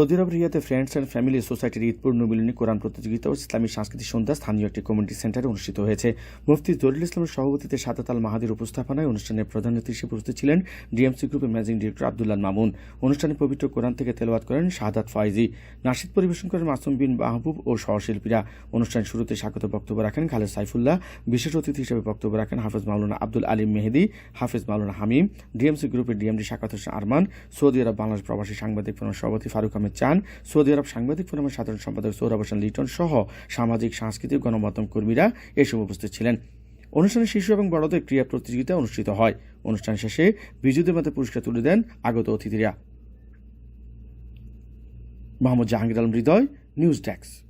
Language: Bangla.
সৌদি আরব রিয়াতে ফ্রেন্ডস অ্যান্ড ফ্যামিলি সোসাইটির ঈদ পূর্ণ মিলনী কোরআন প্রতিযোগিতা ও ইসলামী সাংস্কৃতিক সন্ধ্যা স্থানীয় একটি কমিউনিটি সেন্টারে অনুষ্ঠিত হয়েছে। মুফতি জলিল ইসলামের সভাপতিতে সাদাত আল মাহাদির উপস্থাপনায় অনুষ্ঠানে প্রধান অতিথি হিসেবে উপস্থিত ছিলেন ডিএমসি গ্রুপের ম্যানেজিং ডিরেক্টর আব্দুল্লাহ মামুন। অনুষ্ঠানে পবিত্র কোরআন থেকে তেলাওয়াত করেন শাহাদাত ফাইজি। নাসিদ পরিবেশন করেন মাসুম বিন মাহবুব ও সহশিল্পীরা। অনুষ্ঠান শুরুতে স্বাগত বক্তব্য রাখেন খালেদ সাইফুল্লাহ। বিশেষ অতিথি হিসেবে বক্তব্য রাখেন হাফেজ মাওলানা আব্দুল আলিম মেহেদি, হাফেজ মাওলানা হামিম। ডিএমসি গ্রুপের ডিএমডি শাকাত হোসেন আরমান। সৌদি আরব বাংলাদেশ প্রবাসী সাংবাদিক সভাপতি ফারুক আহমেদ চান। সৌদি আরব সাংবাদিক ফোরামের সাধারণ সম্পাদক সৌরভ হোসেন লিটন সহ সামাজিক, সাংস্কৃতিক, গণমাধ্যম কর্মীরা এসব উপস্থিত ছিলেন। অনুষ্ঠানে শিশু এবং বড়দের ক্রীড়া প্রতিযোগিতা অনুষ্ঠিত হয়। অনুষ্ঠান শেষে বিজয়ীদের মধ্যে পুরস্কার তুলে দেন আগত অতিথিরা। Mohammad Jahangir Alam Hridoy, news desk.